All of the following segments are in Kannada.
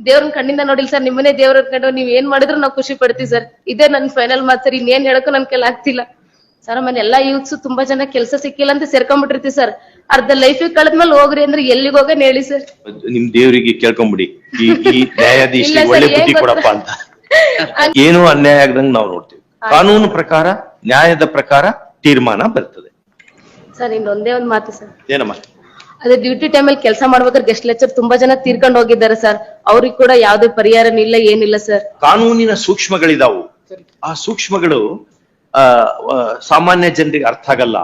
ದೇವ್ರನ್ ಕಣ್ಣಿಂದ ನೋಡಿಲ್ ಸರ್ ನಿಮ್ಮನೇ ದೇವ್ರ ಕಂಡು ನೀವ್ ಏನ್ ಮಾಡಿದ್ರು ನಾವ್ ಖುಷಿ ಪಡ್ತೀವಿ ಸರ್. ಇದೇ ನನ್ ಫೈನಲ್ ಮಾತು ಸರ್ ಇನ್ನೇನ್ ಹೇಳಕ್ಕೂ ನನ್ ಕೈಲಿ ಆಗ್ತಿಲ್ಲ. ಸರ್ ಆಮೇಲೆ ಎಲ್ಲಾ ಯೂತ್ಸ್ ತುಂಬಾ ಜನ ಕೆಲಸ ಸಿಕ್ಕಿಲ್ಲ ಅಂತ ಸೇರ್ಕೊಂಡ್ಬಿಟ್ಟಿರ್ತೀವಿ ಸರ್. ಅರ್ಧ ಲೈಫ್ ಕಳೆದ್ಮೇಲೆ ಹೋಗ್ರಿ ಅಂದ್ರೆ ಎಲ್ಲಿಗೆ ಹೋಗೋನ್ ಹೇಳಿ ಸರ್. ನಿಮ್ ದೇವರಿಗೆ ಕೇಳ್ಕೊಂಬಿಡಿ. ಈ ಈ ನ್ಯಾಯಾಧೀಶ ಇಲ್ಲ ಒಳ್ಳೆ ಬುದ್ಧಿ ಕೊಡಪ್ಪ ಅಂತ. ಏನು ಅನ್ಯಾಯ ಆಗದಂಗ್ ನಾವು ನೋಡ್ತೀವಿ. ಕಾನೂನು ಪ್ರಕಾರ ನ್ಯಾಯದ ಪ್ರಕಾರ ತೀರ್ಮಾನ ಬರ್ತದೆ. ಸರ್ ಇನ್ನೊಂದೇ ಒಂದ್ ಮಾತು ಸರ್. ಏನಮ್ಮ? ಅದೇ ಡ್ಯೂಟಿ ಟೈಮಲ್ಲಿ ಕೆಲಸ ಮಾಡ್ಬೇಕಾದ್ರೆ ಗೆಸ್ಟ್ ಲೆಕ್ಚರ್ ತುಂಬಾ ಜನ ತೀರ್ಕೊಂಡು ಹೋಗಿದ್ದಾರೆ ಸರ್ ಅವ್ರಿಗೆ ಕೂಡ ಯಾವ್ದೇ ಪರಿಹಾರ ಇಲ್ಲ ಏನಿಲ್ಲ ಸರ್ ಕಾನೂನಿನ ಸೂಕ್ಷ್ಮಗಳಿದಾವು. ಆ ಸೂಕ್ಷ್ಮಗಳು ಆ, ಆ, ಸಾಮಾನ್ಯ ಜನರಿಗೆ ಅರ್ಥ ಆಗಲ್ಲ.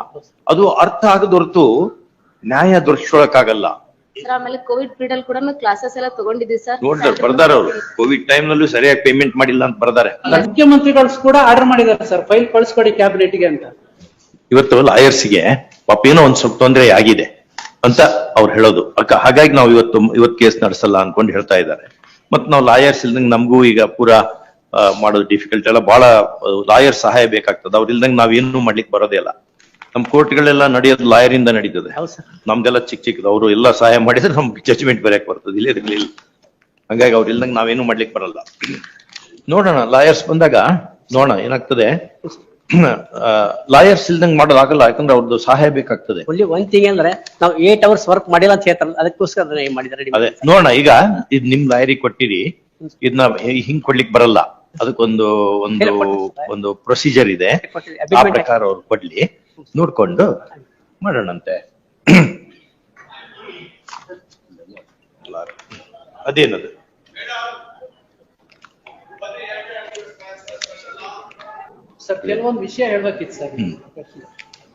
ಅದು ಅರ್ಥ ಆಗದ ಹೊರತು ನ್ಯಾಯ ದೊರಕಿಸೋಳಕ್ಕಾಗಲ್ಲ ಸರ್ ಆಮೇಲೆ ಕೋವಿಡ್ ಪೀರಿಯಡ್ ಅಲ್ಲಿ ಕೂಡ ಕ್ಲಾಸಸ್ ಎಲ್ಲ ತಗೊಂಡಿದ್ದೀವಿ ಸರ್ ನೋಡ್ತಾರೆ ಬರ್ದಾರ ಅವರು. ಕೋವಿಡ್ ಟೈಮ್ ನಲ್ಲೂ ಸರಿಯಾಗಿ ಪೇಮೆಂಟ್ ಮಾಡಿಲ್ಲ ಅಂತ ಬರ್ದಾರೆ. ಮುಖ್ಯಮಂತ್ರಿಗಳು ಕೂಡ ಆರ್ಡರ್ ಮಾಡಿದ್ದಾರೆ ಸರ್ ಫೈಲ್ ಕಳಿಸ್ಕೊಡಿ ಕ್ಯಾಬಿನೆಟ್ಗೆ ಅಂತ. ಇವತ್ತು ಲಾಯರ್ಸ್ಗೆ ಪಾಪ ಏನೋ ಒಂದ್ ಸ್ವಲ್ಪ ತೊಂದರೆ ಆಗಿದೆ. ಅಂತ ಅವ್ರು ಹೇಳೋದು. ಅಕ್ಕ ಹಾಗಾಗಿ ನಾವು ಇವತ್ತು ಇವತ್ತು ಕೇಸ್ ನಡೆಸಲ್ಲ ಅನ್ಕೊಂಡು ಹೇಳ್ತಾ ಇದ್ದಾರೆ. ಮತ್ ನಾವು ಲಾಯರ್ಸ್ ಇಲ್ದಂಗ್ ನಮಗೂ ಈಗ ಪೂರಾ ಮಾಡೋದು ಡಿಫಿಕಲ್ಟ್ ಎಲ್ಲ ಬಹಳ ಲಾಯರ್ ಸಹಾಯ ಬೇಕಾಗ್ತದೆ. ಅವ್ರ ಇಲ್ದಂಗ್ ನಾವೇನು ಮಾಡ್ಲಿಕ್ಕೆ ಬರೋದೇ ಇಲ್ಲ. ನಮ್ ಕೋರ್ಟ್ಗಳೆಲ್ಲ ನಡೆಯೋದು ಲಾಯರ್ ಇಂದ ನಡೀತದೆ ನಮ್ದೆಲ್ಲ ಚಿಕ್ಕ ಚಿಕ್ಕದು ಅವರು ಎಲ್ಲ ಸಹಾಯ ಮಾಡಿದ್ರೆ ನಮ್ಗೆ ಜಜ್ಮೆಂಟ್ ಬರೆಯಕ್ ಬರ್ತದೆ. ಇಲ್ಲ ಇರ್ಲಿಲ್ಲ ಹಂಗಾಗಿ ಅವ್ರ ಇಲ್ದಂಗ್ ನಾವೇನು ಮಾಡ್ಲಿಕ್ಕೆ ಬರಲ್ಲ. ನೋಡೋಣ ಲಾಯರ್ಸ್ ಬಂದಾಗ ನೋಡೋಣ ಏನಾಗ್ತದೆ. ಲಾಯರ್ಸ್ ಇಲ್ದಂಗ್ ಮಾಡೋದಾಗಲ್ಲ ಯಾಕಂದ್ರೆ ಅವ್ರದ್ದು ಸಹಾಯ ಬೇಕಾಗ್ತದೆ. ಒಳ್ಳೆ ಒಂದ್ ಥಿಂಗ್ ಅಂದ್ರೆ ನಾವು ಏಟ್ ಅವರ್ಸ್ ವರ್ಕ್ ಮಾಡಿಲ್ಲ ಅಂತ ಹೇಳ್ತಾರಲ್ಲ ಅದಕ್ಕೋಸ್ಕರ ಅದನ್ನ ಏನ್ ಅದೇ ನೋಡೋಣ ಈಗ ಇದ್ ನಿಮ್ ಲಾಯರಿಗೆ ಕೊಟ್ಟಿರಿ ಇದನ್ನ ಹಿಂಗ್ ಕೊಡ್ಲಿಕ್ ಬರಲ್ಲ. ಅದಕ್ಕೊಂದು ಒಂದು ಒಂದು ಪ್ರೊಸೀಜರ್ ಇದೆ. ಆ ಪ್ರಕಾರ ಅವ್ರು ಕೊಡ್ಲಿ. ನೋಡ್ಕೊಂಡು ಮಾಡೋಣಂತೆ. ಅದೇನದು? ಸರ್ ಕೆಲವೊಂದು ವಿಷಯ ಹೇಳ್ಬೇಕಿತ್ತು ಸರ್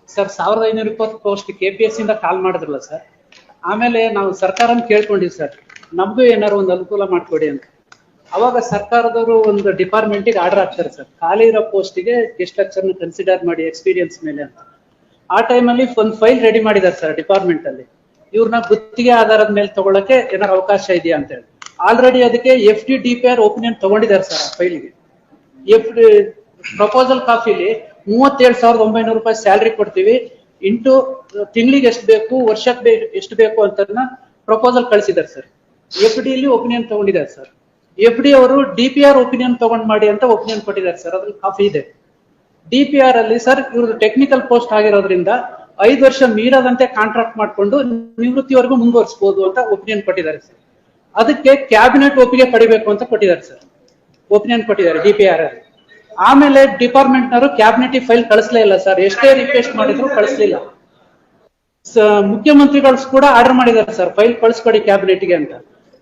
ಸರ್ ಸಾವಿರದ ಐನೂರ ಇಪ್ಪತ್ತು ಪೋಸ್ಟ್ ಕೆ ಪಿ ಎಸ್ ಇಂದ ಕಾಲ್ ಮಾಡಿದ್ರಲ್ಲ ಸರ್ ಆಮೇಲೆ ನಾವು ಸರ್ಕಾರನ ಕೇಳ್ಕೊಂಡಿವಿ ಸರ್ ನಮಗೂ ಏನಾರು ಒಂದು ಅನುಕೂಲ ಮಾಡ್ಕೊಡಿ ಅಂತ. ಅವಾಗ ಸರ್ಕಾರದವರು ಒಂದು ಡಿಪಾರ್ಟ್ಮೆಂಟಿಗೆ ಆರ್ಡರ್ ಹಾಕ್ತಾರೆ ಸರ್ ಖಾಲಿ ಇರೋ ಪೋಸ್ಟಿಗೆ ಗೆಸ್ಟ್ ಲೆಕ್ಚರ್ನ ಕನ್ಸಿಡರ್ ಮಾಡಿ ಎಕ್ಸ್ಪೀರಿಯನ್ಸ್ ಮೇಲೆ ಅಂತ. ಆ ಟೈಮಲ್ಲಿ ಒಂದು ಫೈಲ್ ರೆಡಿ ಮಾಡಿದಾರೆ ಸರ್ ಡಿಪಾರ್ಟ್ಮೆಂಟ್ ಅಲ್ಲಿ. ಇವ್ರನ್ನ ಗುತ್ತಿಗೆ ಆಧಾರದ ಮೇಲೆ ತಗೊಳಕ್ಕೆ ಏನಾರು ಅವಕಾಶ ಇದೆಯಾ ಅಂತ ಹೇಳಿ. ಆಲ್ರೆಡಿ ಅದಕ್ಕೆ F D D P R opinion ತಗೊಂಡಿದ್ದಾರೆ ಸರ್ ಆ ಫೈಲಿಗೆ ಎಫ್ ಪ್ರಪೋಸಲ್ ಕಾಫಿಲಿ ಮೂವತ್ತೇಳು ಸಾವಿರದ ಒಂಬೈನೂರು ರೂಪಾಯಿ ಸ್ಯಾಲ್ರಿ ಕೊಡ್ತೀವಿ. ಇಂಟು ತಿಂಗಳಿಗೆ ಎಷ್ಟು ಬೇಕು, ವರ್ಷಕ್ಕೆ ಎಷ್ಟು ಬೇಕು ಅಂತ ಪ್ರಪೋಸಲ್ ಕಳಿಸಿದ್ದಾರೆ ಸರ್ ಎಫ್ ಡಿ ಇಲ್ಲಿ ಒಪಿನಿಯನ್ ತಗೊಂಡಿದ್ದಾರೆ ಸರ್ ಎಫ್ ಡಿ ಅವರು ಡಿ ಪಿ ಆರ್ ಒಪಿನಿಯನ್ ತಗೊಂಡ್ ಮಾಡಿ ಅಂತ ಒಪಿನಿಯನ್ ಕೊಟ್ಟಿದ್ದಾರೆ ಸರ್ ಅದ್ರಲ್ಲಿ ಕಾಫಿ ಇದೆ. ಡಿ ಪಿ ಆರ್ ಅಲ್ಲಿ ಸರ್ ಇವ್ರದ್ದು ಟೆಕ್ನಿಕಲ್ ಪೋಸ್ಟ್ ಆಗಿರೋದ್ರಿಂದ ಐದು ವರ್ಷ ಮೀರದಂತೆ ಕಾಂಟ್ರಾಕ್ಟ್ ಮಾಡ್ಕೊಂಡು ನಿವೃತ್ತಿವರೆಗೂ ಮುಂದುವರಿಸಬಹುದು ಅಂತ ಒಪಿನಿಯನ್ ಕೊಟ್ಟಿದ್ದಾರೆ ಸರ್ ಅದಕ್ಕೆ ಕ್ಯಾಬಿನೆಟ್ ಒಪ್ಪಿಗೆ ಪಡಿಬೇಕು ಅಂತ ಕೊಟ್ಟಿದ್ದಾರೆ ಸರ್ ಒಪಿನಿಯನ್ ಕೊಟ್ಟಿದ್ದಾರೆ ಡಿ ಪಿ ಆರ್ ಅಲ್ಲಿ. ಆಮೇಲೆ ಡಿಪಾರ್ಟ್ಮೆಂಟ್ ನವರು ಕ್ಯಾಬಿನೆಟ್ ಫೈಲ್ ಕಳಿಸ್ಲೇ ಇಲ್ಲ ಸರ್ ಎಷ್ಟೇ ರಿಕ್ವೆಸ್ಟ್ ಮಾಡಿದ್ರು ಕಳಿಸ್ಲಿಲ್ಲ. ಮುಖ್ಯಮಂತ್ರಿಗಳು ಕೂಡ ಆರ್ಡರ್ ಮಾಡಿದ್ದಾರೆ ಸರ್ ಫೈಲ್ ಕಳಿಸ್ಕೊಡಿ ಕ್ಯಾಬಿನೆಟ್ಗೆ ಅಂತ.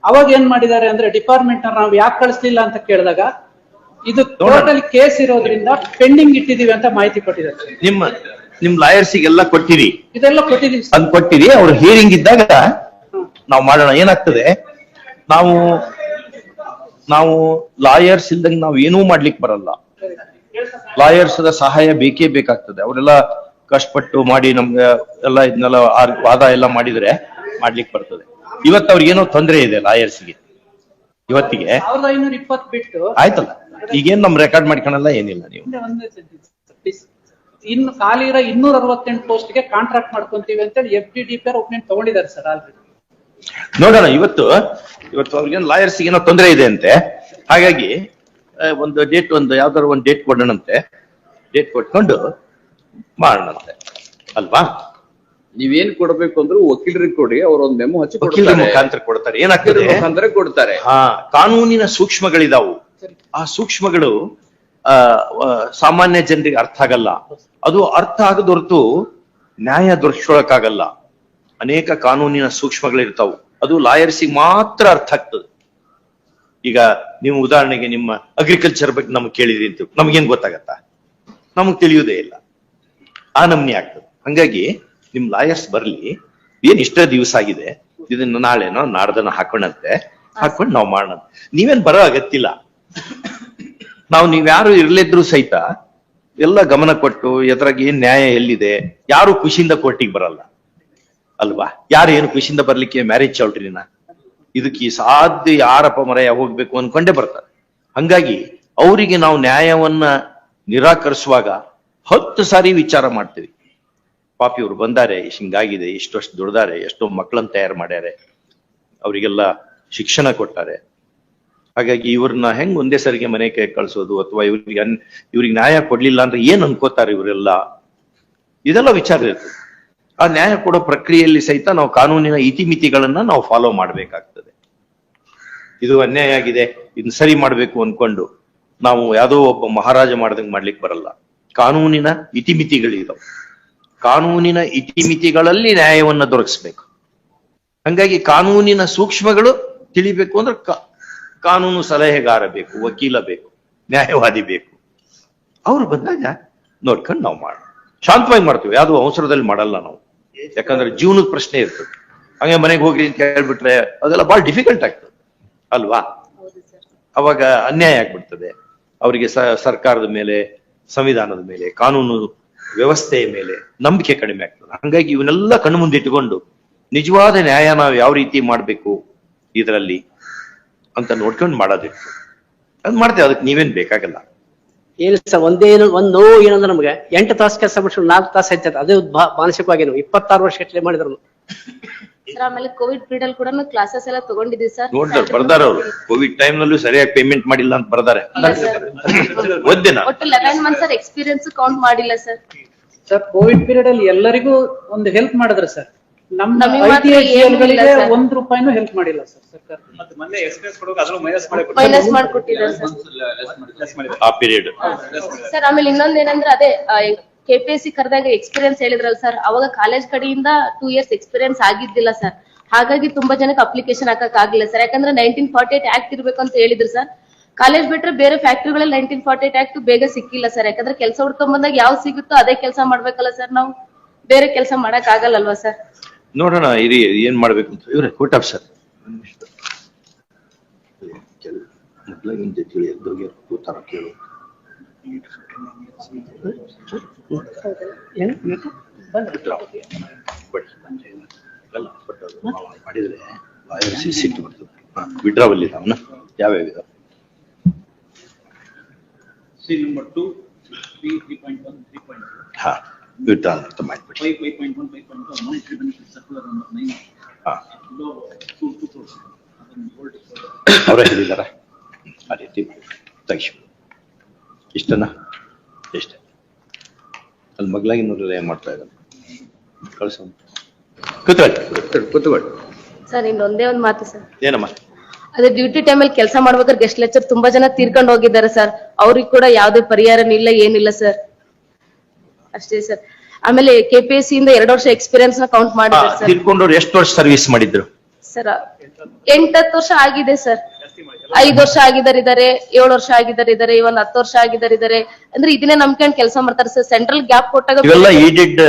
ಅವಾಗ ಏನ್ ಮಾಡಿದ್ದಾರೆ ಅಂದ್ರೆ ಡಿಪಾರ್ಟ್ಮೆಂಟ್ ನಾವು ಯಾಕೆ ಕಳಿಸ್ಲಿಲ್ಲ ಅಂತ ಕೇಳಿದಾಗ ಇದು ಟೋಟಲ್ ಕೇಸ್ ಇರೋದ್ರಿಂದ ಪೆಂಡಿಂಗ್ ಇಟ್ಟಿದೀವಿ ಅಂತ ಮಾಹಿತಿ ಕೊಟ್ಟಿದ್ದಾರೆ. ನಿಮ್ಮ ನಿಮ್ ಎಲ್ಲ ಕೊಟ್ಟಿರಿ. ಇದೆಲ್ಲ ಕೊಟ್ಟಿದೀವಿ ಅಂತ ಅದ್ ಕೊಟ್ಟಿರಿ ಅವ್ರು ಹಿಯರಿಂಗ್ ಇದ್ದಾಗ ನಾವು ಮಾಡೋಣ ಏನಾಗ್ತದೆ? ನಾವು ನಾವು ಲಾಯರ್ಸ್ ಇಲ್ದಂಗೆ ನಾವು ಏನೂ ಮಾಡ್ಲಿಕ್ಕೆ ಬರಲ್ಲ. ಲಾಯರ್ಸ್ ಸಹಾಯ ಬೇಕೇ ಬೇಕಾಗ್ತದೆ. ಅವರೆಲ್ಲ ಕಷ್ಟಪಟ್ಟು ಮಾಡಿ ನಮ್ಗೆ ಎಲ್ಲ ಇದನ್ನೆಲ್ಲ ವಾದ ಎಲ್ಲ ಮಾಡಿದ್ರೆ ಮಾಡ್ಲಿಕ್ಕೆ ಬರ್ತದೆ. ಇವತ್ತು ಅವ್ರಿಗೇನೋ ತೊಂದರೆ ಇದೆ ಲಾಯರ್ಸ್ಗೆ. ಇವತ್ತಿಗೆ. ಐನೂರ ಇಪ್ಪತ್ತು ಬಿಟ್ಟು ಆಯ್ತಲ್ಲ? ಈಗೇನ್ ನಮ್ ರೆಕಾರ್ಡ್ ಮಾಡ್ಕೊಳಲ್ಲ ಏನಿಲ್ಲ ನೀವು. ಇನ್ನು ಖಾಲಿ ಇರೋ ಇನ್ನೂರ ಅರವತ್ತೆಂಟು ಪೋಸ್ಟ್ಗೆ ಕಾಂಟ್ರಾಕ್ಟ್ ಮಾಡ್ಕೊಂತೀವಿ ಅಂತೇಳಿ F D D P R opinion ತಗೊಂಡಿದ್ದಾರೆ ಸರ್ ಆಲ್ರೆಡಿ. ನೋಡೋಣ ಇವತ್ತು ಇವತ್ತು ಅವ್ರಿಗೇನು ಲಾಯರ್ಸ್ ಏನೋ ತೊಂದರೆ ಇದೆ ಅಂತೆ. ಹಾಗಾಗಿ ಒಂದು ಡೇಟ್ ಒಂದು ಯಾವ್ದಾದ್ರು ಒಂದು ಡೇಟ್ ಕೊಡೋಣಂತೆ. ಡೇಟ್ ಕೊಟ್ಕೊಂಡು ಮಾಡೋಣಂತೆ. ಅಲ್ವಾ? ನೀವೇನ್ ಕೊಡ್ಬೇಕು ಅಂದ್ರೆ ವಕೀಲರಿಗೆ ಕೊಡಿ ಅವ್ರ ಒಂದು ಮೆಮೊ ಹಚ್ಚಿ ವಕೀಲರ ಮುಖಾಂತರ ಕೊಡ್ತಾರೆ. ಏನಾಗ್ತದೆ? ಮುಖಾಂತರ ಕೊಡ್ತಾರೆ. ಹಾ ಕಾನೂನಿನ ಸೂಕ್ಷ್ಮಗಳಿದಾವು. ಆ ಸೂಕ್ಷ್ಮಗಳು ಆ ಸಾಮಾನ್ಯ ಜನರಿಗೆ ಅರ್ಥ ಆಗಲ್ಲ. ಅದು ಅರ್ಥ ಆಗದ ಹೊರತು ನ್ಯಾಯ ದೊರಕಿಸೋಳಕ್ಕಾಗಲ್ಲ ಅನೇಕ ಕಾನೂನಿನ ಸೂಕ್ಷ್ಮಗಳಿರ್ತಾವು. ಅದು ಲಾಯರ್ಸಿಗೆ ಮಾತ್ರ ಅರ್ಥ ಆಗ್ತದೆ. ಈಗ ನೀವು ಉದಾಹರಣೆಗೆ ನಿಮ್ಮ ಅಗ್ರಿಕಲ್ಚರ್ ಬಗ್ಗೆ ನಮ್ಗೆ ಕೇಳಿದ್ರಿ ಅಂತ ನಮ್ಗೇನ್ ಗೊತ್ತಾಗತ್ತಾ? ನಮಗ್ ತಿಳಿಯುವುದೇ ಇಲ್ಲ. ಆ ನಮ್ನಿ ಆಗ್ತದೆ. ಹಂಗಾಗಿ ನಿಮ್ ಲಾಯರ್ಸ್ ಬರ್ಲಿ, ಏನ್ ಇಷ್ಟ ದಿವಸ ಆಗಿದೆ, ಇದನ್ನ ನಾಳೆನೋ ನಾಡ್ದನ ಹಾಕೊಂಡಂತೆ, ಹಾಕೊಂಡು ನಾವು ಮಾಡೋಣ ನೀವೇನ್ ಬರೋ ಅಗತ್ತಿಲ್ಲ ನಾವು ನೀವ್ಯಾರು ಇರ್ಲಿದ್ರು ಸಹಿತ ಎಲ್ಲ ಗಮನ ಕೊಟ್ಟು ಎದ್ರಾಗ ಏನ್ ನ್ಯಾಯ ಎಲ್ಲಿದೆ, ಯಾರು ಖುಷಿಯಿಂದ ಕೋರ್ಟಿಗೆ ಬರಲ್ಲ. ಅಲ್ವಾ? ಯಾರು ಏನು ಖುಷಿಯಿಂದ ಬರ್ಲಿಕ್ಕೆ ಮ್ಯಾರೇಜ್ ಚೌಲ್ಟ್ರಿನ? ಇದಕ್ಕೆ ಸಾಧ್ಯ ಯಾರಪ್ಪ ಮರೆಯ ಹೋಗ್ಬೇಕು ಅನ್ಕೊಂಡೇ ಬರ್ತಾರೆ. ಹಂಗಾಗಿ ಅವರಿಗೆ ನಾವು ನ್ಯಾಯವನ್ನ ನಿರಾಕರಿಸುವಾಗ ಹತ್ತು ಸಾರಿ ವಿಚಾರ ಮಾಡ್ತೀವಿ. ಪಾಪಿ ಇವ್ರು ಬಂದಾರೆ ಹಿಂಗಾಗಿದೆ ಹಿಂಗಾಗಿದೆ ವರ್ಷ ದುಡ್ದಾರೆ ಎಷ್ಟೋ ಮಕ್ಕಳನ್ನ ತಯಾರು ಮಾಡ್ಯಾರೆ, ಅವರಿಗೆಲ್ಲ ಶಿಕ್ಷಣ ಕೊಟ್ಟಾರೆ. ಹಾಗಾಗಿ ಇವ್ರನ್ನ ಹೆಂಗ್ ಒಂದೇ ಸರಿಗೆ ಮನೆ ಕೈ ಕಳಿಸೋದು ಅಥವಾ ಇವ್ರಿಗೆ ಇವ್ರಿಗೆ ನ್ಯಾಯ ಕೊಡ್ಲಿಲ್ಲ ಅಂದ್ರೆ ಏನ್ ಅನ್ಕೋತಾರೆ ಇವರೆಲ್ಲ? ಇದೆಲ್ಲ ವಿಚಾರ ಇರ್ತದೆ. ಆ ನ್ಯಾಯ ಕೊಡೋ ಪ್ರಕ್ರಿಯೆಯಲ್ಲಿ ಸಹಿತ ನಾವು ಕಾನೂನಿನ ಇತಿಮಿತಿಗಳನ್ನ ನಾವು ಫಾಲೋ ಮಾಡಬೇಕಾಗ್ತದೆ. ಇದು ಅನ್ಯಾಯ ಆಗಿದೆ ಇದನ್ನ ಸರಿ ಮಾಡಬೇಕು ಅನ್ಕೊಂಡು ನಾವು ಯಾವುದೋ ಒಬ್ಬ ಮಹಾರಾಜ ಮಾಡ್ದಂಗೆ ಮಾಡ್ಲಿಕ್ಕೆ ಬರಲ್ಲ. ಕಾನೂನಿನ ಇತಿಮಿತಿಗಳಿದಾವೆ. ಕಾನೂನಿನ ಇತಿಮಿತಿಗಳಲ್ಲಿ ನ್ಯಾಯವನ್ನ ದೊರಕಿಸ್ಬೇಕು. ಹಂಗಾಗಿ ಕಾನೂನಿನ ಸೂಕ್ಷ್ಮಗಳು ತಿಳಿಬೇಕು ಅಂದ್ರೆ ಕಾನೂನು ಸಲಹೆಗಾರ ಬೇಕು, ವಕೀಲ ಬೇಕು, ನ್ಯಾಯವಾದಿ ಬೇಕು. ಅವ್ರು ಬಂದಾಗ ನೋಡ್ಕೊಂಡು ನಾವು ಮಾಡ ಶಾಂತವಾಗಿ ಮಾಡ್ತೀವಿ. ಯಾವುದು ಅವಸರದಲ್ಲಿ ಮಾಡಲ್ಲ ನಾವು. ಯಾಕಂದ್ರೆ ಜೀವನದ ಪ್ರಶ್ನೆ ಇರ್ತದೆ. ಹಂಗೆ ಮನೆಗೆ ಹೋಗ್ರಿ ಅಂತ ಹೇಳ್ಬಿಟ್ರೆ ಅದೆಲ್ಲ ಬಹಳ ಡಿಫಿಕಲ್ಟ್ ಆಗ್ತದೆ. ಅಲ್ವಾ? ಅವಾಗ ಅನ್ಯಾಯ ಆಗ್ಬಿಡ್ತದೆ. ಅವರಿಗೆ ಸರ್ಕಾರದ ಮೇಲೆ, ಸಂವಿಧಾನದ ಮೇಲೆ, ಕಾನೂನು ವ್ಯವಸ್ಥೆಯ ಮೇಲೆ ನಂಬಿಕೆ ಕಡಿಮೆ ಆಗ್ತದೆ. ಹಂಗಾಗಿ ಇವನ್ನೆಲ್ಲ ಕಣ್ಣು ಮುಂದೆ ಇಟ್ಟುಕೊಂಡು ನಿಜವಾದ ನ್ಯಾಯ ನಾವು ಯಾವ ರೀತಿ ಮಾಡ್ಬೇಕು ಇದರಲ್ಲಿ ಅಂತ ನೋಡ್ಕೊಂಡು ಮಾಡೋದಿತ್ತು ಅದು ಮಾಡ್ತೇವೆ. ಅದಕ್ಕೆ ನೀವೇನ್ ಬೇಕಾಗಲ್ಲ. ಏನು ಸರ್ ಒಂದೇನು ಒಂದ್ ನೋವು ಏನಂದ್ರೆ ನಮ್ಗೆ ಎಂಟು ತಾಸು ಕೆಲಸ ಬಿಟ್ಟು ನಾಲ್ಕು ತಾಸು ಐತೆ ಅದೇ ಮಾನಸಿಕವಾಗಿ ನಾವು ಇಪ್ಪತ್ತಾರು ವರ್ಷ ಗಟ್ಟಲೆ ಮಾಡಿದ್ರು ಸರ್ ಆಮೇಲೆ ಕೋವಿಡ್ ಪೀರಿಯಡ್ ಅಲ್ಲಿ ಕೂಡ ಕ್ಲಾಸಸ್ ಎಲ್ಲ ತಗೊಂಡಿದ್ದೀವಿ ಸರ್ ನೋಡ್ತಾರೆ ಬರ್ದಾರ ಅವರು. ಕೋವಿಡ್ ಟೈಮ್ ನಲ್ಲೂ ಸರಿಯಾಗಿ ಪೇಮೆಂಟ್ ಮಾಡಿಲ್ಲ ಅಂತ ಬರ್ದಾರೆ. ಓದ್ದೆ ಒಟ್ಟು eleven months sir experience count ಮಾಡಿಲ್ಲ ಸರ್ ಸರ್ ಕೋವಿಡ್ ಪೀರಿಯಡ್ ಅಲ್ಲಿ ಎಲ್ಲರಿಗೂ ಒಂದು ಹೆಲ್ಪ್ ಮಾಡಿದ್ರೆ ಸರ್ ನಮ್ಮ. ಒಂದ್ ರೂಪಾಯಿನೂ ಹೆಲ್ಪ್ ಮಾಡಿಲ್ಲ ಸರ್ ಸರ್ಕಾರ. ಮತ್ತೆ ಮೊನ್ನೆ ಎಕ್ಸ್ಪೀರಿಯನ್ಸ್ ಕೊಡುವಾಗ ಅದ್ರೂ ಮೈನಸ್ ಮಾಡಿ ಮೈನಸ್ ಮಾಡ್ಕೊಟ್ಟಿದ್ದಾರೆ ಸರ್. ಆ ಪೀರಿಯಡ್ ಸರ್ ಆಮೇಲೆ ಇನ್ನೊಂದ್ ಏನಂದ್ರೆ ಅದೇ ಕೆ ಪಿ ಎಸ್ ಸಿ ಕರೆದಾಗ ಎಕ್ಸ್ಪೀರಿಯನ್ಸ್ ಹೇಳಿದ್ರಲ್ಲ ಸರ್ ಅವಾಗ ಕಾಲೇಜ್ ಕಡೆಯಿಂದ ಟೂ ಇಯರ್ಸ್ ಎಕ್ಸ್ಪೀರಿಯನ್ಸ್ ಆಗಿದ್ದಿಲ್ಲ ಸರ್. ಹಾಗಾಗಿ ತುಂಬಾ ಜನಕ್ಕೆ ಅಪ್ಲಿಕೇಶನ್ ಹಾಕಕ್ ಆಗಿಲ್ಲ ಸರ್. ಯಾಕಂದ್ರೆ ನೈನ್ಟೀನ್ ಫಾರ್ಟಿ ಏಟ್ ಆಕ್ಟ್ ಇರ್ಬೇಕು ಅಂತ ಹೇಳಿದ್ರು ಸರ್. ಕಾಲೇಜ್ ಬಿಟ್ರೆ ಬೇರೆ ಫ್ಯಾಕ್ಟ್ರಿಗಳಲ್ಲಿ ನೈನ್ಟೀನ್ ಫಾರ್ಟಿ ಏಟ್ ಆಕ್ಟ್ ಬೇಗ ಸಿಕ್ಕಿಲ್ಲ ಸರ್. ಯಾಕಂದ್ರೆ ಕೆಲಸ ಹುಡ್ಕೊಂಡ್ ಬಂದಾಗ ಯಾವ್ ಸಿಗುತ್ತೋ ಅದೇ ಕೆಲಸ ಮಾಡ್ಬೇಕಲ್ಲ ಸರ್ ನಾವು. ಬೇರೆ ಕೆಲಸ ಮಾಡಕ್ ಆಗಲ್ಲಲ್ವಾ ಸರ್? ನೋಡೋಣ ಇರಿ ಏನ್ ಮಾಡ್ಬೇಕು ಅಂತ. ಇವ್ರೆ ಕೋಟ್ ಜೊತೆಲಿ ಎದ್ದೋಗಿ ಕೂತಾರ ಕೇಳು ಮಾಡಿದ್ರೆ ಲಾಯರ್ಸಿ ಸಿಟ್ಟು ಬರ್ತದೆ ವಿಡ್ರಾವಲ್ ಇದಾವನ ಯಾವ್ಯಾವ ಇದಾವ C number two three three point one three point ಹಾ. ಅಂತ ಮಾಡ್ಬಿಡಿ ಅವರೇ ಹೇಳಿದಾರ ಆ ರೀತಿ ತೆಗಿಸಿ ಇಷ್ಟನಾ? ಇಷ್ಟೇ ಅಲ್ಲಿ ಮಗ್ಲಾಗಿ ನೋಡಿದ್ರೆ ಏನ್ ಮಾಡ್ತಾ ಇದ್ದಾನೆ ಕಳಿಸ. ಕೂತ್ಕೊಳ್ಳಿ. ಕೂತ್ಕೊಳ್ಳಿ ಸರ್ ಇನ್ನೊಂದೇ ಒಂದ್ ಮಾತು ಸರ್. ಏನಮ್ಮ? ಅದೇ ಡ್ಯೂಟಿ ಟೈಮ್ ಅಲ್ಲಿ ಕೆಲಸ ಮಾಡ್ಬೇಕಾದ್ರೆ ಗೆಸ್ಟ್ ಲೆಕ್ಚರ್ ತುಂಬಾ ಜನ ತೀರ್ಕೊಂಡು ಹೋಗಿದ್ದಾರೆ ಸರ್. ಅವ್ರಿಗೆ ಕೂಡ ಯಾವ್ದೇ ಪರಿಹಾರ ಇಲ್ಲ ಏನಿಲ್ಲ ಸರ್. ಅಷ್ಟೇ ಸರ್. ಆಮೇಲೆ ಕೆ ಪಿ ಎಸ್ ಇಂದ ಎರಡು ವರ್ಷ ಎಕ್ಸ್ಪೀರಿಯನ್ಸ್ನ ಕೌಂಟ್ ಮಾಡಿದ್ರು ಸರ್. ತಿಳ್ಕೊಂಡವ್ರು ಎಷ್ಟು ವರ್ಷ ಸರ್ವಿಸ್ ಮಾಡಿದ್ರು? ಸರ್ ಎಂಟತ್ತು ವರ್ಷ ಆಗಿದೆ ಸರ್. ಐದ್ ವರ್ಷ ಆಗಿದ್ದಾರೆ ಇದಾರೆ ಏಳು ವರ್ಷ ಆಗಿದ್ದಾರೆ ಇದಾರೆ ಇವನ್ ಹತ್ತು ವರ್ಷ ಆಗಿದ್ದಾರೆ ಇದಾರೆ ಅಂದ್ರೆ ಇದನ್ನೇ ನಂಬ್ಕೊಂಡ್ ಕೆಲಸ ಮಾಡ್ತಾರೆ ಸರ್. ಸೆಂಟ್ರಲ್ ಗ್ಯಾಪ್ ಕೊಟ್ಟಾಗ ಇವೆಲ್ಲ aided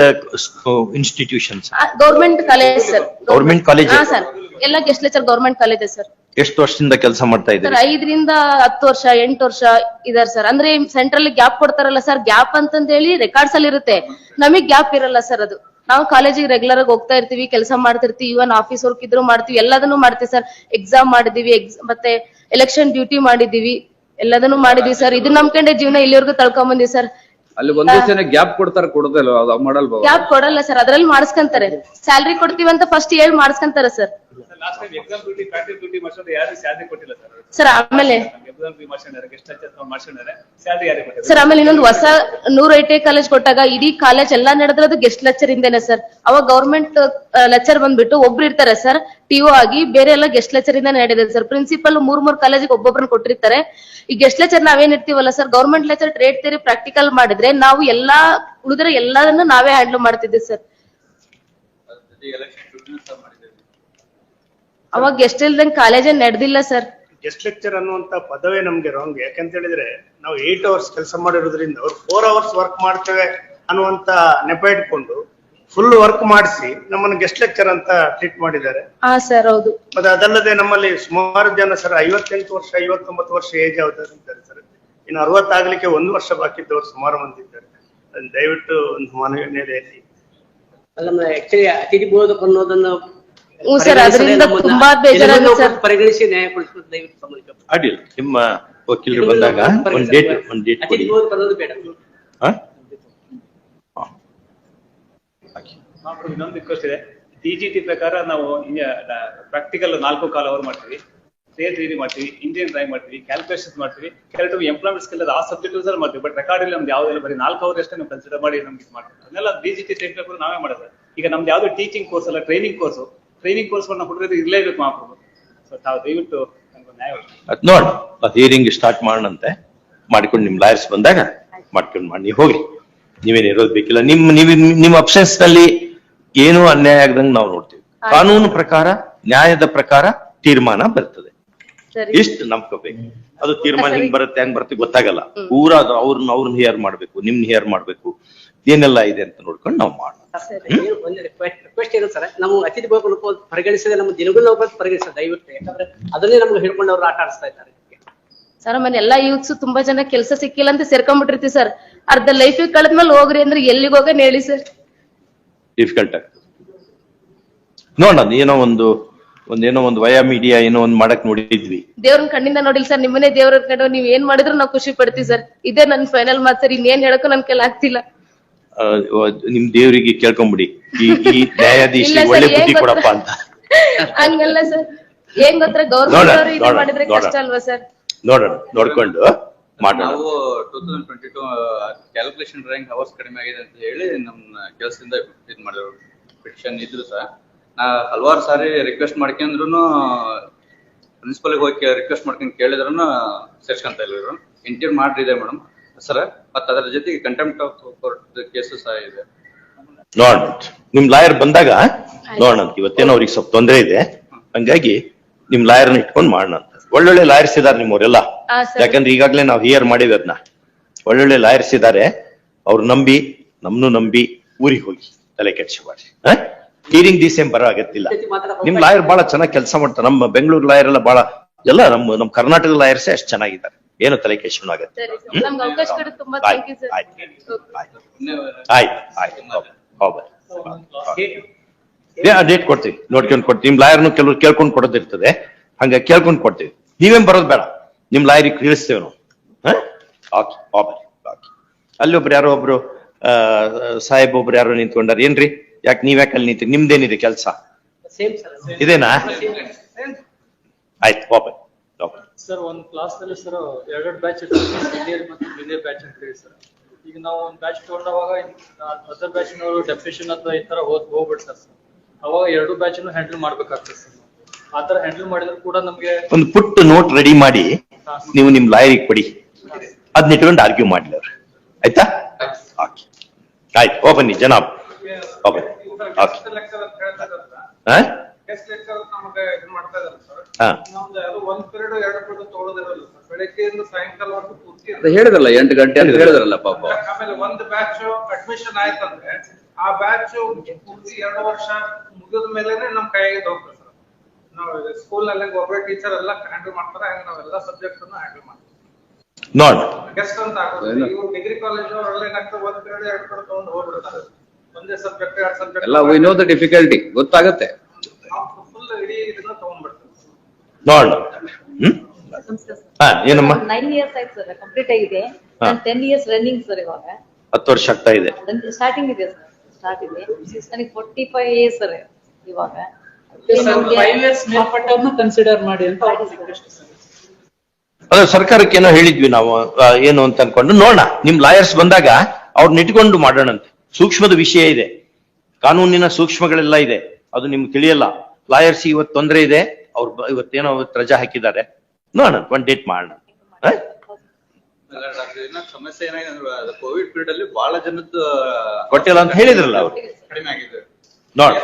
institutions government college sir. Government college ಹಾ ಸರ್. ಎಲ್ಲ guest lecture government college sir. ಎಷ್ಟು ವರ್ಷದಿಂದ ಕೆಲಸ ಮಾಡ್ತಾ ಸರ್, ಐದರಿಂದ ಹತ್ತು ವರ್ಷ, ಎಂಟು ವರ್ಷ ಇದಾರೆ ಸರ್. ಅಂದ್ರೆ ಸೆಂಟ್ರಲ್ ಗ್ಯಾಪ್ ಕೊಡ್ತಾರಲ್ಲ ಸರ್ ಗ್ಯಾಪ್ ಅಂತಂದ ಹೇಳಿ ರೆಕಾರ್ಡ್ಸ್ ಅಲ್ಲಿ ಇರುತ್ತೆ. ನಮಗ್ ಗ್ಯಾಪ್ ಇರಲ್ಲ ಸರ್ ಅದು. ನಾವು ಕಾಲೇಜಿಗೆ ರೆಗ್ಯುಲರ್ ಆಗಿ ಹೋಗ್ತಾ ಇರ್ತೀವಿ, ಕೆಲಸ ಮಾಡ್ತಿರ್ತೀವಿ ಇವನ್ ಆಫೀಸ್ ವರ್ಕ್ ಇದ್ರು ಮಾಡ್ತೀವಿ, ಎಲ್ಲದನ್ನು ಮಾಡ್ತೀವಿ ಸರ್. ಎಕ್ಸಾಮ್ ಮಾಡಿದೀವಿ ಮತ್ತೆ ಎಲೆಕ್ಷನ್ ಡ್ಯೂಟಿ ಮಾಡಿದೀವಿ, ಎಲ್ಲದನ್ನು ಮಾಡಿದೀವಿ ಸರ್. ಇದು ನಂಬ್ಕೊಂಡೆ ಜೀವನ ಇಲ್ಲಿವರೆಗೂ ತಳ್ಕೊಂಡ್ ಬಂದಿವಿ ಸರ್. ಅಲ್ಲಿ ಒಂದೇ ಜನ ಗ್ಯಾಪ್ ಕೊಡ್ತಾರೆ ಕೊಡೋದಲ್ಲ ಅದು ಮಾಡಲ್ವಾ? ಗ್ಯಾಪ್ ಕೊಡಲ್ಲ ಸರ್ ಅದ್ರಲ್ಲಿ ಮಾಡಿಸ್ಕೊಂತಾರೆ. ಸ್ಯಾಲ್ರಿ ಕೊಡ್ತೀವಿ ಅಂತ ಫಸ್ಟ್ ಹೇಳಿ ಮಾಡಿಸ್ಕೊಂತಾರೆ sir. Last time exam duty practice duty ಮಾಡ್ಸೋದು ಯಾರು ಸ್ಯಾಲರಿ ಕೊಟ್ಟಿಲ್ಲ ಸರ್? ಸರ್ ಆಮೇಲೆ ಎಕ್ಸಾಮ್ ಡ್ಯೂಟಿ ಮಾಡ್ಸಿದ್ದಾರೆ ಗೆಸ್ಟ್ ಲೆಕ್ಚರ್ ಮಾಡ್ಸಿದ್ದಾರೆ ಸ್ಯಾಲರಿ ಯಾರಿಗೆ ಕೊಟ್ಟಿಲ್ಲ ಸರ್ ಆಮೇಲೆ ಇನ್ನೊಂದು ಹೊಸ ನೂರ ಐಟಿ ಟಿ ಕಾಲೇಜ್ ಕೊಟ್ಟಾಗ ಇಡೀ ಕಾಲೇಜ್ ಎಲ್ಲಾ ಅದು ಗೆಸ್ಟ್ ಲೆಕ್ಚರ್ ಇಂದೇನೆ ಸರ್. ಅವಾಗ ಗವರ್ಮೆಂಟ್ ಲೆಕ್ಚರ್ ಬಂದ್ಬಿಟ್ಟು ಒಬ್ರು ಇರ್ತಾರೆ ಸರ್ ಟಿಒ ಆಗಿ ಬೇರೆ ಎಲ್ಲ ಗೆಸ್ಟ್ ಲೆಕ್ಚರ್ ಇಂದ ನಡೆದಿದೆ ಸರ್. ಪ್ರಿನ್ಸಿಪಲ್ ಮೂರ್ ಮೂರ್ ಕಾಲೇಜಿಗೆ ಒಬ್ಬೊಬ್ರನ್ನ ಕೊಟ್ಟಿರ್ತಾರೆ. ಈ ಗೆಸ್ಟ್ ಲೆಕ್ಚರ್ ನಾವೇನ್ ಇರ್ತೀವಲ್ಲ sir government lecture trade theory practical ಮಾಡಿದ್ರೆ ನಾವು ಎಲ್ಲಾ ಉಳಿದ್ರೆ ಎಲ್ಲದನ್ನು ನಾವೇ ಹ್ಯಾಂಡಲ್ ಮಾಡ್ತಿದ್ದೆ ಸರ್. ಅವಾಗ ಗೆಸ್ಟ್ ಇಲ್ದಂಗ್ ಕಾಲೇಜೇ ನಡೆದಿಲ್ಲ ಸರ್. ಗೆಸ್ಟ್ ಲೆಕ್ಚರ್ ಅನ್ನುವಂತ ಪದವೇ ನಮ್ಗೆ ರಾಂಗ್ ಯಾಕಂತ ಹೇಳಿದ್ರೆ ನಾವು ಏಟ್ ಅವರ್ಸ್ ಕೆಲಸ ಮಾಡಿರೋದ್ರಿಂದ ಅವ್ರು ಫೋರ್ ಅವರ್ಸ್ ವರ್ಕ್ ಮಾಡ್ತೇವೆ ಅನ್ನುವಂತ ನೆಪ ಇಟ್ಕೊಂಡು ಫುಲ್ ವರ್ಕ್ ಮಾಡಿಸಿ ನಮ್ಮನ್ನು ಗೆಸ್ಟ್ ಲೆಕ್ಚರ್ ಅಂತ ಟ್ರೀಟ್ ಮಾಡಿದ್ದಾರೆ. ಹಾ ಸರ್ ಹೌದು. ಮತ್ತೆ ಅದಲ್ಲದೆ ನಮ್ಮಲ್ಲಿ ಸುಮಾರು ಜನ ಸರ್ ಐವತ್ತೆಂಟು ವರ್ಷ ಐವತ್ತೊಂಬತ್ತು ವರ್ಷ ಏಜ್ ಇದ್ದಾರೆ ಸರ್. ಇನ್ನು ಅರವತ್ತಾಗ್ಲಿಕ್ಕೆ ಒಂದು ವರ್ಷ ಬಾಕಿ ಇದ್ದವರು ಸುಮಾರು ಮಂದಿ ಇದ್ದಾರೆ. ದಯವಿಟ್ಟು ಒಂದು ಮನವಿ ನೆಲೆಯಲ್ಲಿ ಅಲ್ಲ ಆಕ್ಚುಲಿ ಅತಿಥಿ ಬೋಧಕ ಅನ್ನೋದನ್ನ ಹ್ಞೂ ಸರ್, ಅದರಿಂದ ತುಂಬಾ ಬೇಜಾರಾಗಿದೆ ಸರ್. ಪರಿಗಣಿಸಿ ನ್ಯಾಯ ಕೊಡಿಸೋದು ದಯವಿಟ್ಟು ಗಮನಿಸಬೇಕು. ಅಡ್ಡಿಲ್ಲ ನಿಮ್ಮ ವಕೀಲರು ಬಂದಾಗ ಒಂದ್ ಡೇಟ್ ಒಂದ್ ಡೇಟ್ ಕೊಡಿ ಅತಿಥಿ ಬೇಡ ಹಾ? ಹಾ. ಹಾಕಿ. ನಾವು ಇನ್ನೊಂದು ರಿಕ್ವೆಸ್ಟ್ ಇದೆ ಟಿ ಪ್ರಕಾರ ನಾವು ಪ್ರಾಕ್ಟಿಕಲ್ ನಾಲ್ಕು ಕಾಲ್ ಅವರ್ ಮಾಡ್ತೀವಿ ಸ್ಟೇಟ್ ರೀಡಿ ಮಾಡ್ತೀವಿ ಇಂಜಿನಿಯರ್ ಡ್ರಾಯಿಂಗ್ ಮಾಡ್ತೀವಿ ಕ್ಯಾಲ್ಕುಲೇಷನ್ ಮಾಡ್ತೀವಿ ಕೆಲವು ಎಂಪ್ಲಾಯ್ಮೆಂಟ್ ಸ್ಕಿಲ್ ಆ ಸಬ್ಜೆಕ್ಟ್ ಅಲ್ಲಿ ಮಾಡ್ತೀವಿ ಬಟ್ ರೆಕಾರ್ಡ್ ಇಲ್ಲಿ ನಮ್ದು ಯಾವ್ದೆಲ್ಲ ಬರೀ ನಾಲ್ಕು ಅವರ್ ಅಷ್ಟೇ ನಾವು ಕನ್ಸಿಡರ್ ಮಾಡಿ ನಮ್ಗೆ ಇದು ಮಾಡ್ತೀವಿ ಅದನ್ನೆಲ್ಲ ಡಿಜಿಟಿ ಟೈಮ್ ಟಿ ಪೇಪರ್ ನಾವೇ ಮಾಡೋದು ಈಗ ನಮ್ದು ಯಾವ್ದು ಟೀಚಿಂಗ್ ಕೋರ್ಸ್ ಅಲ್ಲ ಟ್ರೈನಿಂಗ್ ಕೋರ್ಸ್ ಟ್ರೈನಿಂಗ್ ಕೋರ್ಸ್ ಹುಡುಗರಿಗೆ ಇರಲೇಬೇಕು ಮಹಾಪ್ರಭು. ಸೊ ತಾವು ದಯವಿಟ್ಟು ನಮ್ಗೆ ನ್ಯಾಯ. ಅದ್ ನೋಡ್ ಅದ್ ಹಿಯರಿಂಗ್ ಸ್ಟಾರ್ಟ್ ಮಾಡಣಂತೆ ಮಾಡ್ಕೊಂಡು ನಿಮ್ ಲಾಯರ್ಸ್ ಬಂದಾಗ ಮಾಡ್ಕೊಂಡು ಮಾಡಿ ನೀವು ಹೋಗಿ ನೀವೇನ್ ಇರೋದು ಬೇಕಿಲ್ಲ. ನಿಮ್ ನೀವ್ ನಿಮ್ ಅಬ್ಸೆನ್ಸ್ನಲ್ಲಿ ಏನು ಅನ್ಯಾಯ ಆಗದಂಗ್ ನಾವು ನೋಡ್ತೀವಿ. ಕಾನೂನು ಪ್ರಕಾರ ನ್ಯಾಯದ ಪ್ರಕಾರ ತೀರ್ಮಾನ ಬರ್ತದೆ. ಸರಿ. ಇಷ್ಟು ನಂಬ್ಕೋಬೇಕು. ಅದು ತೀರ್ಮಾನ. ಹಿಂಗ್ ಬರುತ್ತೆ ಹೆಂಗ್ ಬರುತ್ತೆ ಗೊತ್ತಾಗಲ್ಲ. ಪೂರಾ ಅವ್ರನ್ನ ಅವ್ರನ್ನ ಹಿಯರ್ ಮಾಡ್ಬೇಕು ನಿಮ್ನ ಹಿಯರ್ ಮಾಡ್ಬೇಕು. ಏನೆಲ್ಲ ಇದೆ ಅಂತ ನೋಡ್ಕೊಂಡು ನಾವು ಮಾಡೋಣ ಒಂದು ರಿಕ್ವೆಸ್ಟ್ ಏನು ಸರ್. ನಾವು ಅತಿಥಿ ಬಹುಮುಖ ಪರಿಗಣಿಸಿದ್ರೆ ನಮ್ಮ ದಿನಗಳು ನಾವು ಪರಿಗಣಿಸೋದು ದಯವಿಟ್ಟು. ಯಾಕಂದ್ರೆ ಅದನ್ನೇ ನಮ್ಗೆ ಹಿಡ್ಕೊಂಡು ಅವ್ರು ಆಟ ಆಡಿಸ್ತಾ ಇದ್ದಾರೆ ಸರ್ ಮನೆ ಎಲ್ಲಾ ಯೂತ್ಸ್ ತುಂಬಾ ಜನ ಕೆಲಸ ಸಿಕ್ಕಿಲ್ಲ ಅಂತ ಸೇರ್ಕೊಂಡ್ಬಿಟ್ಟಿರ್ತೀವಿ ಸರ್. ಅರ್ಧ ಲೈಫ್ ಕಳೆದ್ಮೇಲೆ ಹೋಗ್ರಿ ಅಂದ್ರೆ ಎಲ್ಲಿಗೆ ಹೋಗೋಣ ಹೇಳಿ ಸರ್. ಡಿಫಿಕಲ್ಟ್ ಆಗ್ತದೆ ನೋಡೋಣ ಏನೋ ಒಂದು ಒಂದೇನೋ ಒಂದು ವಯ ಮೀಡಿಯಾ ಏನೋ ಒಂದು ಮಾಡಕ್ ನೋಡಿದ್ವಿ. ದೇವ್ರನ್ ಕಣ್ಣಿಂದ ನೋಡಿಲ್ಲ ಸರ್. ನಿಮ್ಮನೆ ದೇವ್ರ ಕಂಡು ನೀವ್ ಏನ್ ಮಾಡಿದ್ರು ನಾವು ಖುಷಿ ಪಡ್ತೀವಿ ಸರ್. ಇದೇ ನನ್ ಫೈನಲ್ ಮಾತು ಸರ್. ಇನ್ನೇನ್ ಹೇಳಕ್ಕೂ ನನ್ ಕೆಲ ಆಗ್ತಿಲ್ಲ. ನಿಮ್ ದೇವರಿಗೆ ಕೇಳ್ಕೊಂಬಿಡಿ. ಈ ಈ ನ್ಯಾಯಾಧೀಶ ಇಲ್ಲ sir, ಒಳ್ಳೆ ಏನ್ ಬುದ್ಧಿ ಗೊತ್ತಾ? ಕೊಡಪ್ಪ ಅಂತ. ಹಂಗಲ್ಲ ಸರ್. ಏನ್ ಗೊತ್ತಾ? ಗೌರ್ಮೆಂಟ್ ನೋಡೋಣ, ಅವರು ಇದು ನೋಡೋಣ, ಮಾಡಿದ್ರೆ ನೋಡೋಣ. ಅಲ್ವಾ ಸರ್? ನೋಡೋಣ ನೋಡ್ಕೊಂಡು ಮಾಡೋಣ. ನಾವು two thousand twenty two calculation drawing hours ಕಡಿಮೆ ಆಗಿದೆ ಅಂತ ಹೇಳಿ ನಮ್ಮ ಕೆಲಸದಿಂದ ಇದು ಮಾಡಿದ್ರು ಪಿಟಿಷನ್ ಇದ್ರು ಸರ್ ನಾ ಹಲವಾರು ಸಾರಿ ರಿಕ್ವೆಸ್ಟ್ ಮಾಡ್ಕೊಂಡ್ರು ಪ್ರಿನ್ಸಿಪಲ್ಗೆ ಹೋಗಿ ರಿಕ್ವೆಸ್ಟ್ ಮಾಡ್ಕೊಂಡು ಕೇಳಿದ್ರು ಸೇರ್ಸ್ಕೊಂತ ಇಲ್ಲ ಇವರು ಇಂಟರ್ವ್ಯೂ ಇದೆ ಮೇಡಮ್. ಸರ್ ಮತ್ತೆ ಅದರ ಜೊತೆಗೆ ಕಂಟೆಂಪ್ಟ್ ಆಫ್ ಕೋರ್ಟ್ ಕೇಸಸ್ ಸಹ ಇದೆ. ನೋಡೋಣ ನಿಮ್ ಲಾಯರ್ ಬಂದಾಗ ನೋಡೋಣ ಇವತ್ತೇನು ಇವತ್ತೇನೋ ಅವ್ರಿಗೆ ಸ್ವಲ್ಪ ತೊಂದರೆ ಇದೆ. ಹಂಗಾಗಿ ನಿಮ್ ಲಾಯರ್ನ ಇಟ್ಕೊಂಡು ಮಾಡೋಣ ಅಂತ. ಒಳ್ಳೊಳ್ಳೆ ಲಾಯರ್ಸ್ ಇದಾರೆ ನಿಮ್ಮವರೆಲ್ಲ. ಯಾಕಂದ್ರೆ ಈಗಾಗಲೇ ನಾವು ಹಿಯರ್ ಮಾಡಿದ್ವಿ ಅದನ್ನ ಒಳ್ಳೊಳ್ಳೆ ಲಾಯರ್ಸ್ ಇದಾರೆ. ಅವ್ರು ನಂಬಿ ನಮ್ನು ನಂಬಿ ಊರಿಗೆ ಹೋಗಿ ತಲೆ ಕೆಡ್ಸ್ಕೊಬಾರ್ದು ಹೀರಿಂಗ್ ದಿಸ್ ಏನ್ ಬರೋ ಅಗತ್ತಿಲ್ಲ ನಿಮ್ ಲಾಯರ್ ಬಹಳ ಚೆನ್ನಾಗಿ ಕೆಲಸ ಮಾಡ್ತಾರೆ. ನಮ್ಮ ಬೆಂಗಳೂರು ಲಾಯರ್ ಎಲ್ಲ ಬಹಳ ಎಲ್ಲ ನಮ್ಮ ನಮ್ಮ ಕರ್ನಾಟಕ ಲಾಯರ್ಸೇ ಅಷ್ಟು ಚೆನ್ನಾಗಿದ್ದಾರೆ. ಏನು ತಲೆ ಕೆಡ್ಸ್ಕೊಂಡು ಆಗತ್ತೆ? ಸರಿ ಸರ್. ನಮ್ಗೆ ಅವಕಾಶ ಕೊಡಿ ತುಂಬಾ ಥ್ಯಾಂಕ್ ಯು ಆಯ್ತು ಆಯ್ತು ಡೇಟ್ ಕೊಡ್ತೀವಿ. ನೋಡ್ಕೊಂಡು ಕೊಡ್ತೀವಿ. ನಿಮ್ ಲಾಯರ್ನು ಕೆಲವ್ರು ಕೇಳ್ಕೊಂಡು ಕೊಡೋದಿರ್ತದೆ. ಹಂಗ ಕೇಳ್ಕೊಂಡು ಕೊಡ್ತೀವಿ. ನೀವೇನ್ ಬರೋದು ಬೇಡ. ನಿಮ್ ಲಾಯರಿಗೆ ತಿಳಿಸ್ತೇವೆ ನಾವು. ಓಕೆ ಓಕೆ ಓಕೆ ಅಲ್ಲಿ ಒಬ್ರು ಯಾರೋ ಒಬ್ರು ಆ, ಸಾಹೇಬ್ ಒಬ್ರು ಯಾರೋ ನಿಂತ್ಕೊಂಡಾರ. ಏನ್ರಿ? ಯಾಕೆ ನೀವ್ ಯಾಕೆ ಅಲ್ಲಿ ನಿಂತ್ರಿ? ನಿಮ್ದೇನಿದೆ ಕೆಲಸ? ಸೇಮ್ ಸರ್ ಇದೇನಾ? ಆಯ್ತು ಓಕೆ ಓಕೆ ಸರ್ ಒಂದು ಕ್ಲಾಸ್ನಲ್ಲಿ ಸರ್ ಎರಡೆರಡು ಬ್ಯಾಚ್ ಸೀನಿಯರ್ ಮತ್ತು ಜೂನಿಯರ್ ಬ್ಯಾಚ್ ಅಂತ ಹೇಳಿ ಸರ್ ಈಗ ನಾವು ಒಂದು ಬ್ಯಾಚ್ ತಗೊಂಡಾಗ ಅದರ್ ಬ್ಯಾಚ್ನವರು ಡೆಫಿನೇಷನ್ ಅಥವಾ ಈ ತರ ಹೋದ್ ಹೋಗ್ಬಿಡ್ತಾರೆ ಸರ್ ಅವಾಗ ಎರಡು ಬ್ಯಾಚ್ ಹ್ಯಾಂಡಲ್ ಮಾಡ್ಬೇಕಾಗ್ತದೆ ಸರ್ ಆ ತರ ಹ್ಯಾಂಡಲ್ ಮಾಡಿದ್ರು ಕೂಡ ನಮಗೆ ಒಂದು ಪುಟ್ಟ ನೋಟ್ ರೆಡಿ ಮಾಡಿ ನೀವು ನಿಮ್ ಲಾಯರಿಗೆ ಕೊಡಿ. ಅದನ್ನ ಇಟ್ಕೊಂಡು ಆರ್ಗ್ಯೂ ಮಾಡ್ಲಿ ಅವ್ರು. ಆಯ್ತಾ? ಓಕೆ ಆಯ್ತು ಓ ಬನ್ನಿ ಜನಾಬ್ ಮಾಡ್ತಾ ಓಕೆ ಹೇಳಿದ್ರಲ್ಲ ಎಂಟು ಗಂಟೆ ಅಂತ ಹೇಳಿದ್ರಲ್ಲ ಪಾಪ. ಆಮೇಲೆ ಒಂದ್ ಬ್ಯಾಚ್ ಅಡ್ಮಿಷನ್ ಆಯ್ತಂದ್ರೆ ಆ ಬ್ಯಾಚ್ ಪೂರ್ತಿ ಎರಡು ವರ್ಷ ಮುಗಿದ ಮೇಲೆನೆ ನಮ್ ಕೈಗೆ ಹೋಗ್ತದೆ ಸರ್. ನಾವು ಸ್ಕೂಲ್ನಲ್ಲಿ ಒಬ್ಬರೇ ಟೀಚರ್ ಎಲ್ಲ ಹ್ಯಾಂಡಲ್ ಮಾಡ್ತಾರೆ ಹಂಗೆ ನಾವೆಲ್ಲ ಸಬ್ಜೆಕ್ಟ್ ಅನ್ನು ಹ್ಯಾಂಡಲ್ ಮಾಡ್ತೀವಿ. ನೋಡ್. ಗೆಸ್ಟ್ ಅಂತ ಆಗೋದಿಲ್ಲ ಇವ್ರು ಡಿಗ್ರಿ ಕಾಲೇಜ್ ಅವರೆಲ್ಲ ಏನಾಗ್ತದೆ ಒಂದ್ ಪೀರಿಯಡ್ ಎರಡು ಪೀರಿಯಡ್ ತಗೊಂಡು ಹೋಗ್ಬಿಡ್ತಾರೆ. ಒಂದೇ ಸಬ್ಜೆಕ್ಟ್ ಎರಡು ಸಬ್ಜೆಕ್ಟ್ ಎಲ್ಲ ವಿ ನೋ ದ ಡಿಫಿಕಲ್ಟಿ ಗೊತ್ತಾಗತ್ತೆ ಫುಲ್ ಇಡೀ ಇದನ್ನ ತಗೊಂಡ್ಬಿಡ್ತೀವಿ ನೋಡ್ ಹ್ಮ್? ಹಾ ಏನಮ್ಮ? ನೈನ್ ಇಯರ್ಸ್ ಆಯ್ತು ಸರ್ ಕಂಪ್ಲೀಟ್ ಆಗಿದೆ. ಹಾ. ಟೆನ್ ಇಯರ್ಸ್ ರನ್ನಿಂಗ್ ಸರ್ ಇವಾಗ. ಹತ್ತು ವರ್ಷ ಆಗ್ತಾ ಇದೆ. ಸ್ಟಾರ್ಟಿಂಗ್ ಇದೆ ಸರ್ ಸ್ಟಾರ್ಟ್ ಇದೆ. ನನಗೆ ಫೋರ್ಟಿ ಫೈವ್ ಇಯರ್ಸ್ ಸರ್ ಇವಾಗ. ಫೈವ್ ಇಯರ್ಸ್ ಮೇಲ್ಪಟ್ಟವ್ರನ್ನ ಕನ್ಸಿಡರ್ ಮಾಡಿ ಅಂತ ಅವ್ರ ರಿಕ್ವೆಸ್ಟ್ ಸರ್. ಅದೇ ಸರ್ಕಾರಕ್ಕೆ ಏನೋ ಹೇಳಿದ್ವಿ ನಾವು ಆ, ಏನು ಅಂತ ಅನ್ಕೊಂಡು. ನೋಡೋಣ ನಿಮ್ ಲಾಯರ್ಸ್ ಬಂದಾಗ ಅವ್ರನ್ನ ಇಟ್ಕೊಂಡು ಮಾಡೋಣಂತೆ. ಸೂಕ್ಷ್ಮದ ವಿಷಯ ಇದೆ. ಕಾನೂನಿನ ಸೂಕ್ಷ್ಮಗಳೆಲ್ಲ ಇದೆ. ಅದು ನಿಮ್ಗೆ ತಿಳಿಯಲ್ಲ. ಲಾಯರ್ಸ್ ಇವತ್ತು ತೊಂದರೆ ಇದೆ. ಅವ್ರು ಇವತ್ತೇನೋ ರಜಾ ಹಾಕಿದ್ದಾರೆ. ನೋಡೋಣ ಒಂದ್ ಡೇಟ್ ಮಾಡೋಣ. ಸಮಸ್ಯೆ ಏನಾಗಿದೆ ಕೋವಿಡ್ ಪೀರಿಯಡ್ ಅಲ್ಲಿ ಬಹಳ ಜನದ್ದು ಕೊಟ್ಟಿಲ್ಲ ಅಂತ ಹೇಳಿದ್ರಲ್ಲ ಅವ್ರು. ಕಡಿಮೆ ಆಗಿದೆ. ನೋಡ್.